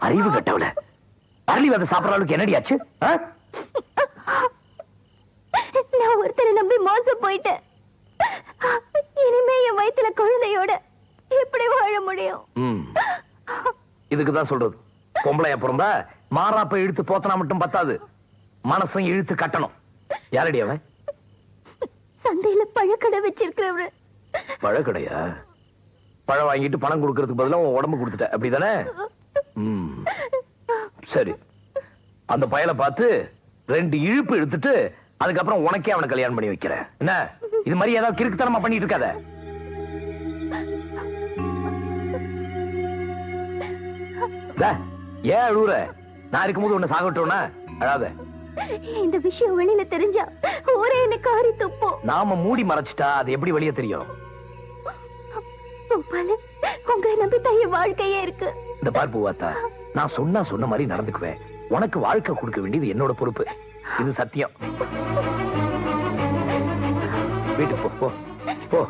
அறிவு கட்டவள. அரளி வந்து சாப்பிடுற அளவுக்கு என்னடி ஆச்சு ஆ? நான் ஒருத்தரை நம்பி மோசம் போயிட்டேன். இனிமே என் வயித்துல குழந்தையோட எப்படி வாழ முடியும்? ம். இதுக்கு தான் சொல்றது. பொம்பளைய பிறந்தா மாறாப்ப இழுத்து போத்தனா மட்டும் பத்தாது. மனசும் இழுத்து கட்டணும். யாரடி அவன்? சந்தையில பழக்கடை வச்சிருக்கிறவரு. பழக்கடையா? பழம் வாங்கிட்டு பணம் கொடுக்கறதுக்கு பதிலா உன் உடம்பு கொடுத்துட்ட. அப்படிதானே. சரி. அந்த பயலை பார்த்து ரெண்டு இழுப்பு இழுத்துட்டு அதுக்கப்புறம் உனக்கே அவனை கல்யாணம் பண்ணி வைக்கிறேன். என்ன? இது மாதிரி ஏதாவது கிறுக்குத்தனமா பண்ணிட்டு இருக்காத. ஏன் அழுவுற? நான் இருக்கும்போது உன்னை சாகட்டோன்னா அழாத. இந்த விஷயம் வெளியில தெரிஞ்சா ஊரே என்ன காரி துப்போம். நாம மூடி மறைச்சிட்டா அது எப்படி வெளியே தெரியும்? உங்களை நம்பி தான் என் வாழ்க்கையே இருக்கு. இந்த பார் பூவாத்தா நான் சொன்னா சொன்ன மாதிரி நடந்துக்குவேன். உனக்கு வாழ்க்கை கொடுக்க வேண்டியது என்னோட பொறுப்பு. இது சத்தியம். வீட்டுக்கு போ போ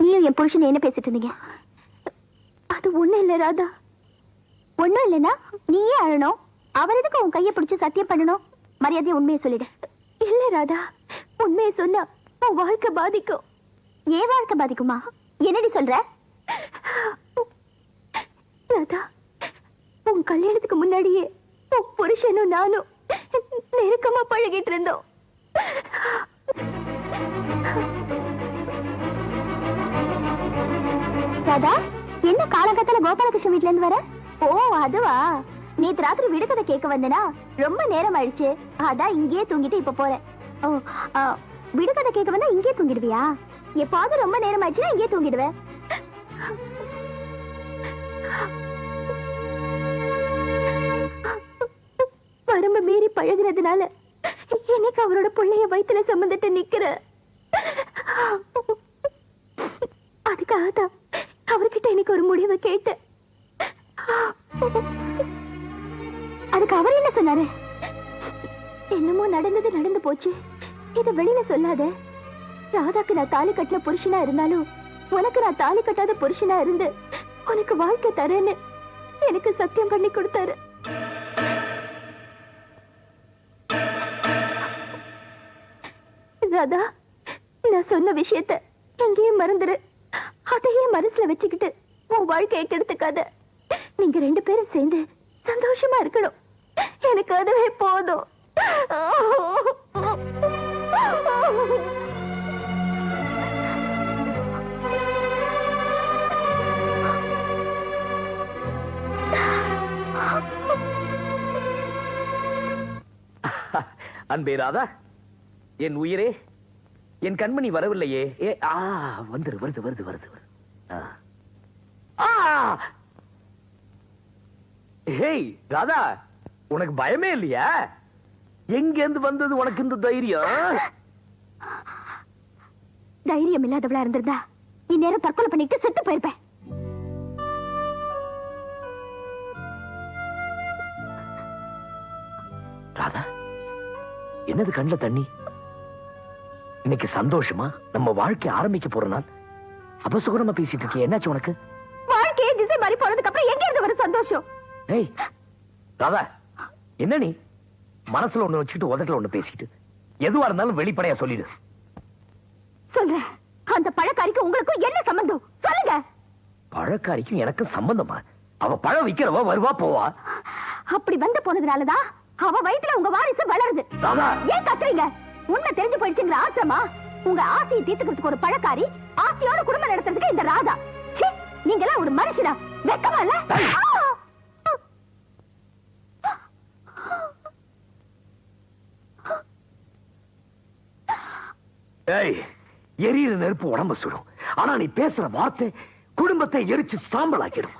நீயும் என் புருஷன் என்ன பேசிட்டு இருந்தீங்க? அது ஒண்ணு இல்ல ராதா. ஒண்ணும் இல்லனா நீயே அழணும். அவர் எதுக்கு உன் கையை பிடிச்சு சத்தியம் பண்ணணும்? மரியாதையா உண்மையை சொல்லிடு. இல்ல ராதா உண்மையை சொன்னா உன் வாழ்க்கை பாதிக்கும். ஏன் வாழ்க்கை பாதிக்குமா? என்னடி சொல்ற? ராதா உன் கல்யாணத்துக்கு முன்னாடியே உன் புருஷனும் நானும் நெருக்கமா பழகிட்டு இருந்தோம். ராதா என்ன காலகட்டத்துல கோபாலகிருஷ்ணன் வீட்ல இருந்து வர? ஓ அதுவா? நேத்து ராத்திரி விடுகதை கேட்க வந்தனா? ரொம்ப நேரம் ஆயிடுச்சு அதான் இங்கேயே தூங்கிட்டு இப்ப போறேன். ஓ ஆ, விடுகதை கேட்க வந்தா இங்கேயே தூங்கிடுவியா? எப்பாவது ரொம்ப நேரம் ஆயிடுச்சுன்னா இங்கேயே தூங்கிடுவேன். வரம்பு மீறி பழகுறதுனால எனக்கு அவரோட பிள்ளைய வயித்துல சுமந்துட்டு நிக்கிற? அதுக்காக தான் அவர்கிட்ட எனக்கு ஒரு முடிவை கேட்டேன். அதுக்கு அவர் என்ன சொன்னாரு? என்னமோ நடந்தது நடந்து போச்சு. இத வெளியில சொல்லாத. ராதாக்கு நான் தாலி கட்டின புருஷனா இருந்தாலும் உனக்கு நான் தாலி கட்டாத புருஷனா இருந்து உனக்கு வாழ்க்கை தரேன்னு எனக்கு சத்தியம் பண்ணி கொடுத்தாரு. ராதா நான் சொன்ன விஷயத்த எங்கேயும் மறந்துரு. அதையே மனசுல வச்சுக்கிட்டு உன் வாழ்க்கையை கெடுத்துக்காத. நீங்க ரெண்டு பேரும் சேர்ந்து சந்தோஷமா இருக்கணும். எனக்கு அதுவே போதும். அன்பே ராதா என் உயிரே என் கண்மணி வரவில்லையே. ஏ ஆ வந்துரு வருது வருது வருது வருது. ஆ. ஹேய் ராதா உனக்கு பயமே இல்லையா? எங்க இருந்து வந்தது உனக்கு இந்த தைரியம்? தைரியம் இல்லாதவளா இருந்திருந்தா இந்நேரம் தற்கொலை பண்ணிட்டு செத்து போயிருப்பேன். ராதா என்னது கண்ணுல தண்ணி? இன்னைக்கு சந்தோஷமா? நம்ம வாழ்க்கை ஆரம்பிக்க போற நாள். அபசுகுணமா பேசிட்டு இருக்கிய என்னாச்சு உனக்கு? வாழ்க்கையே திசை மாறி போனதுக்கு அப்புறம் எங்க இருந்து வரும் சந்தோஷம்? ஏய் ராதா என்ன நீ? மனசுல ஒண்ணு வச்சுக்கிட்டு உதட்டுல ஒண்ணு பேசிக்கிட்டு. எதுவா இருந்தாலும் வெளிப்படையா சொல்லிடு. சொல்றேன் அந்த பழக்காரிக்கு உங்களுக்கும் என்ன சம்பந்தம்? சொல்லுங்க. பழக்காரிக்கும் எனக்கும் சம்பந்தமா? அவ பழம் விக்கிறவ வருவா போவா. அப்படி வந்து போனதுனாலதான் அவ வயித்துல உங்க வாரிசு வளருது. ராதா. ஏன் கத்துறீங்க? உண்மை தெரிஞ்சு போயிடுச்சுங்கிற ஆத்திரமா? உங்க ஆசையை தீர்த்துக்கிறதுக்கு ஒரு பழக்காரி ஆசையோட குடும்பம் நடத்துறதுக்கு இந்த ராதா. நீங்கெல்லாம் ஒரு மனுஷனா? வெக்கமா இல்ல ஏய். ஆ! ஏய் எரியிற நெருப்பு உடம்ப சுடும். ஆனா நீ பேசுற வார்த்தை குடும்பத்தை எரிச்சு சாம்பலாக்கிடும்.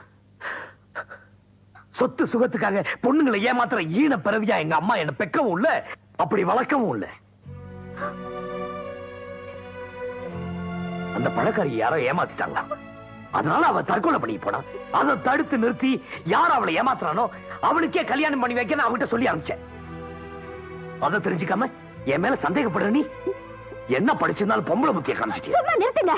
சொத்து சுகத்துக்காக பொண்ணுங்களை ஏமாத்துற ஈன பிறவியா எங்க அம்மா என்ன பெக்கவும் இல்ல அப்படி வளர்க்கவும் இல்ல. அந்த பழக்காரி யாரோ ஏமாத்திட்டாங்களா? அதனால அவ தற்கொலை பண்ணி போனா அதை தடுத்து நிறுத்தி யார் அவளை ஏமாத்துறானோ அவனுக்கே கல்யாணம் பண்ணி வைக்க அவன்கிட்ட சொல்லி ஆரம்பிச்சேன் அதை தெரிஞ்சுக்காம என் மேல சந்தேகப்படுற நீ? என்ன படிச்சிருந்தாலும் பொம்பளை புத்திய காமிச்சிட்டியா? சும்மா நிறுத்துங்க.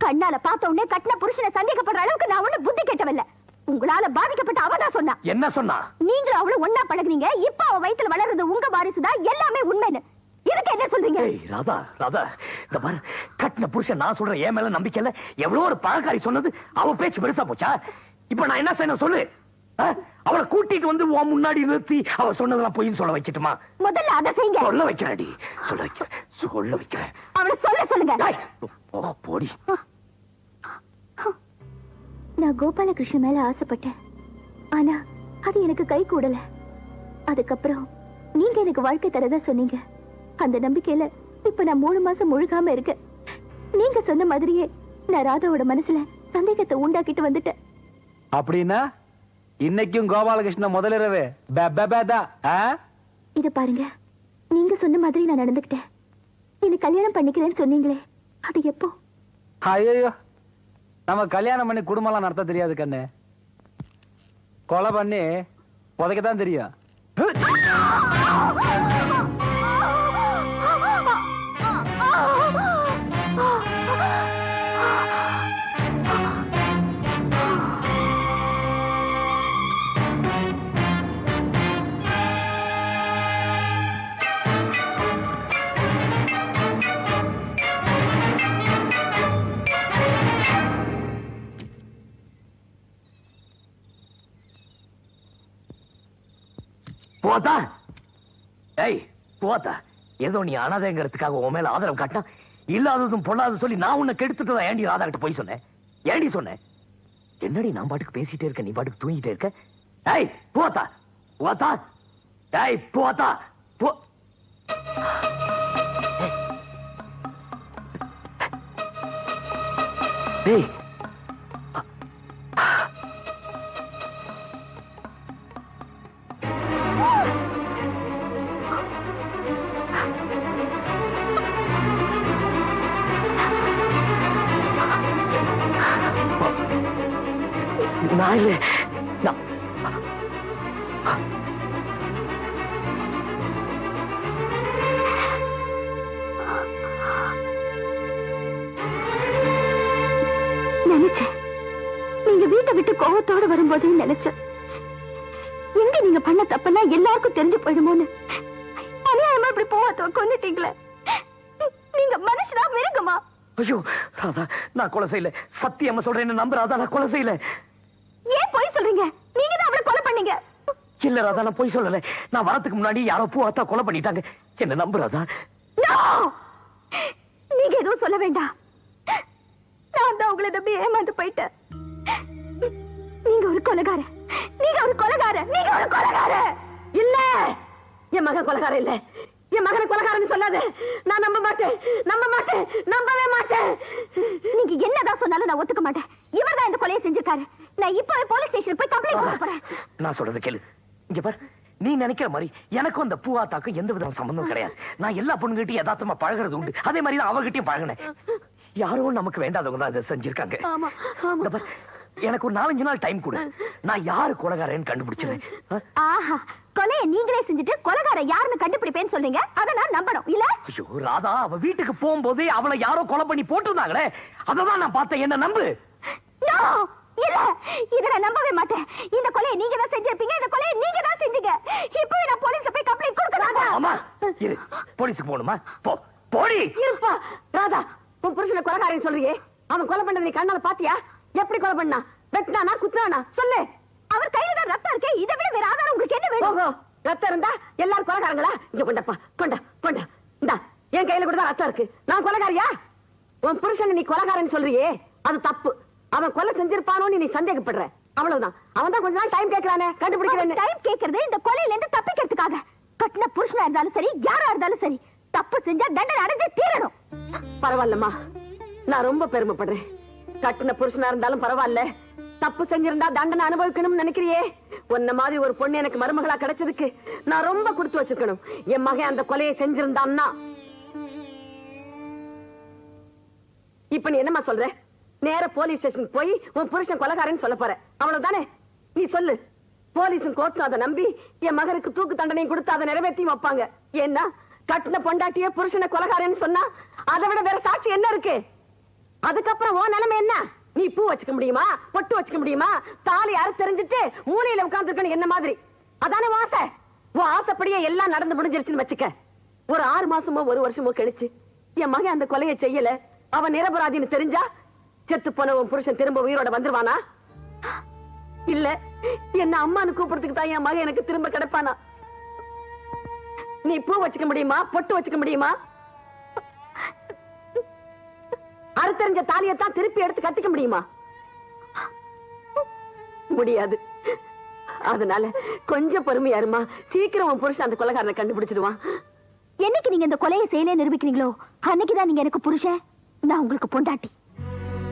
கண்ணால பார்த்த உடனே கட்டின புருஷனை சந்தேகப்படுற அளவுக்கு நான் ஒண்ணு புத்தி கெட்டவல்ல. உங்களால பாதிக்கப்பட்ட அவ தான் சொன்னா. என்ன சொன்னா? நீங்களும் அவளும் ஒன்னா பழகுனீங்க. இப்ப அவ வயித்துல வளர்றது உங்க வாரிசுதான் எல்லாமே உண்மைன்னு. இதுக்கு என்ன சொல்றீங்க? ராதா ராதா இந்த பாரு கட்டின புருஷன் நான் சொல்றேன் என் மேல நம்பிக்கை இல்ல. எவ்வளவு ஒரு பழக்காரி சொன்னது அவ பேச்சு பெருசா போச்சா? இப்ப நான் என்ன செய்யணும் சொல்லு? அவளை கூட்டிட்டு வந்து உன் முன்னாடி நிறுத்தி அவ சொன்னதெல்லாம் பொய்ன்னு சொல்ல வைக்கட்டுமா முதல்ல அதை செய்யுங்க. சொல்ல வைக்கிறேன்டி சொல்ல வைக்கிறேன். சொல்ல வைக்கிறேன். அவளை சொல்ல சொல்லுங்க. போடி. நான் கோபாலகிருஷ்ணன் மேல ஆசைப்பட்டேன். ஆனா அது எனக்கு கை கூடல. அதுக்கப்புறம் நீங்க எனக்கு வாழ்க்கை தரதா சொன்னீங்க. அந்த நம்பிக்கையில இப்ப நான் மூணு மாசம் முழுகாம இருக்கேன். நீங்க சொன்ன மாதிரியே நான் ராதாவோட மனசுல சந்தேகத்தை உண்டாக்கிட்டு வந்துட்டேன். அப்படின்னா? இன்னைக்கும் கோபாலகிருஷ்ணன் முதலிரவு? இது பாருங்க. நீங்க சொன்ன மாதிரி நான் நடந்துக்கிட்டேன். என்ன கல்யாணம் பண்ணிக்கிறேன்னு சொன்னீங்களே. அது எப்போ? ஐயையோ. நம்ம கல்யாணம் பண்ணி குடும்பம்லாம் நடத்த தெரியாது கண்ணு. கொலை பண்ணி புதைக்கத்தான் தெரியும். போதா? ஏய் போதா. ஏதோ நீ அனாதைங்கிறதுக்காக உன் மேல ஆதரவு காட்டினா இல்லாததும் பொல்லாததும் சொல்லி நான் உன்னை கெடுத்துட்டு தான் ஏண்டி ராதா கிட்ட போய் சொன்னேன் ஏண்டி சொன்னேன் என்னடி நான் பாட்டுக்கு பேசிட்டே இருக்க நீ பாட்டுக்கு தூங்கிட்டே இருக்க? ஏய் போதா. போதா. ஏய் போதா. போ. ஏய். நான் இல்ல நினைச்சேன். நீங்க வீட்டை விட்டு கோவத்தோட வரும்போதே நினைச்சேன். எங்க நீங்க பண்ண தப்பெல்லாம் எல்லாருக்கும் தெரிஞ்சு போயிடுமோன்னு. அநியாயமா இப்படி போவாத்தவ கொண்டுட்டீங்களே நீங்க மனுஷனா மிருகமா ஐயோ ராதா நான் கொலை செய்யல. சத்தியமா சொல்றேன் நம்புறாதா? நான் கொலை செய்யல. ஏன் போய் சொல்றீங்க? நீங்க தான் அவளை கொலை பண்ணீங்க. இல்ல ராதா நான் போய் சொல்லல. நான் வரதுக்கு முன்னாடி யாரோ பூவாத்தா கொலை பண்ணிட்டாங்க. என்ன நம்பு ராதா? No! நீங்க எதுவும் சொல்ல வேண்டாம். நான் தான் உங்களை நம்பி ஏமாந்து போயிட்டேன். நீங்க ஒரு கொலைகார நீங்க ஒரு கொலைகார நீங்க ஒரு கொலைகார இல்ல! என் மகன் கொலகாரம் இல்ல. என் மகனை கொலகாரன்னு சொல்லாத. நான் நம்ப மாட்டேன். நம்ப மாட்டேன். நம்பவே மாட்டேன். நீங்க என்னதான் சொன்னாலும் நான் ஒத்துக்க மாட்டேன். இவர் தான் இந்த கொலையை செஞ்சிருக்காரு. நான் இப்பவே போலீஸ் ஸ்டேஷன் போய் கம்ப்ளைண்ட் போறேன். நான் சொல்றது கேளு. இங்க பார் நீ நினைக்கிற மாதிரி எனக்கும் அந்த பூவாத்தாக்கும் எந்த வித சம்பந்தம் கிடையாது. நான் எல்லா பொண்ணுகிட்டயும் யதார்த்தமா பழகுறது உண்டு. அதே மாதிரி தான் அவகிட்டயும் பழகினேன். யாரோ நமக்கு வேண்டாதவங்க தான் இதை செஞ்சிருக்காங்க. எனக்கு ஒரு நாலஞ்சு நாள் டைம் கொடு. நான் யாரு கொலகாரன்னு கண்டுபிடிச்சிருவேன்? ஆஹா கொலையை நீங்களே செஞ்சுட்டு கொலைகார யாருன்னு கண்டுபிடிப்பேன்னு சொல்றீங்க? அதை நான் நம்பணும் இல்ல? ஐயோ ராதா அவ வீட்டுக்கு போகும்போதே அவளை யாரோ கொலை பண்ணி போட்டிருந்தாங்களே. அததான் நான் பார்த்தேன். என்ன நம்பு. இல்ல இத நான் நம்பவே மாட்டேன். இந்த கொலையை நீங்க தான் செஞ்சிருப்பீங்க இந்த கொலையை நீங்க தான் செஞ்சீங்க. இப்பவே நான் போலீஸ்ல போய் கம்ப்ளைண்ட் கொடுக்கறாங்க ஆமா இரு போலீஸுக்கு போ போடி. இருப்பா ராதா. உன் புருஷனை கொலகாரன்னு சொல்றியே. அவன் கொலை பண்ணது நீ கண்ணால பாத்தியா? எப்படி கொலை பண்ணா? வெட்டினானா குத்துனானா? சொல்லு. அவர் கையில தான் ரத்தம் இருக்கே இதை விட வேற ஆதாரம் உங்களுக்கு என்ன வேணும்? ஓஹோ ரத்தம் இருந்தா எல்லாரும் கொலகாரங்களா? இங்க கொண்டப்பா கொண்டா கொண்டா இந்தா என் கையில கூட தான் ரத்தம் இருக்கு. நான் கொலகாரியா? உன் புருஷனை நீ கொலகாரன்னு சொல்றியே அது தப்பு. அவன் கொலை செஞ்சிருப்பானோன்னு நீ சந்தேகப்படுற. அவ்வளவுதான். அவன் தான் கொஞ்ச நாள் டைம் கேட்கறானே. கண்டுபிடிக்கிறேன்னு. டைம் கேக்குறது இந்த கொலையில இருந்து தப்பிக்கிறதுக்காக. கட்டின புருஷனா இருந்தாலும் சரி யாரா இருந்தாலும் சரி தப்பு செஞ்சா தண்டனை அடைஞ்சே தீரணும். பரவாயில்லம்மா. நான் ரொம்ப பெருமைப்படுறேன். கட்டின புருஷனா இருந்தாலும் பரவாயில்ல. தப்பு செஞ்சிருந்தா தண்டனை அனுபவிக்கணும்னு நினைக்கிறியே. உன்ன மாதிரி ஒரு பொண்ணு எனக்கு மருமகளா கிடைச்சதுக்கு நான் ரொம்ப கொடுத்து வச்சிருக்கணும். என் மகன் அந்த கொலையை செஞ்சிருந்தான்னா. இப்ப நீ என்னம்மா சொல்ற? நேர போலீஸ் ஸ்டேஷன் போய் உன் புருஷன் கொலகாரன்னு சொல்ல போற அவ்வளவுதானே? நீ சொல்லு. போலீஸும் கோர்ட்டும் அதை நம்பி என் மகனுக்கு தூக்கு தண்டனையும் கொடுத்து அதை நிறைவேற்றியும் வைப்பாங்க. ஏன்னா கட்டின பொண்டாட்டிய புருஷனை கொலகாரன்னு சொன்னா அதை விட வேற சாட்சி என்ன இருக்கு? அதுக்கப்புறம் ஓ நிலைமை என்ன? நீ பூ வச்சுக்க முடியுமா? பொட்டு வச்சுக்க முடியுமா? தாலி யாரு தெரிஞ்சிட்டு மூலையில உட்கார்ந்துருக்கணும் என்ன மாதிரி? அதானே ஆசை? உன் ஆசைப்படியே எல்லாம் நடந்து முடிஞ்சிருச்சுன்னு வச்சுக்க. ஒரு ஆறு மாசமோ ஒரு வருஷமோ கழிச்சு என் மகன் அந்த கொலையை செய்யல. அவன் நிரபராதின்னு தெரிஞ்சா செத்து போன உன் புருஷன் திரும்ப உயிரோட வந்துருவானா? இல்ல என்ன அம்மானு கூப்பிடுறதுக்கு தான் என் மகன் எனக்கு திரும்ப கிடைப்பானா? நீ பூ வச்சுக்க முடியுமா? பொட்டு வச்சுக்க முடியுமா? அறுத்தறிஞ்ச தாலியத்தான் திருப்பி எடுத்து கட்டிக்க முடியுமா? முடியாது. அதனால கொஞ்சம் பொறுமையா இருமா. சீக்கிரம் உன் புருஷன் அந்த கொலைகாரனை கண்டுபிடிச்சிடுவான். என்னைக்கு நீங்க இந்த கொலையை செய்யலே நிரூபிக்கிறீங்களோ அன்னைக்குதான் நீங்க எனக்கு புருஷன். நான் உங்களுக்கு பொண்டாட்டி.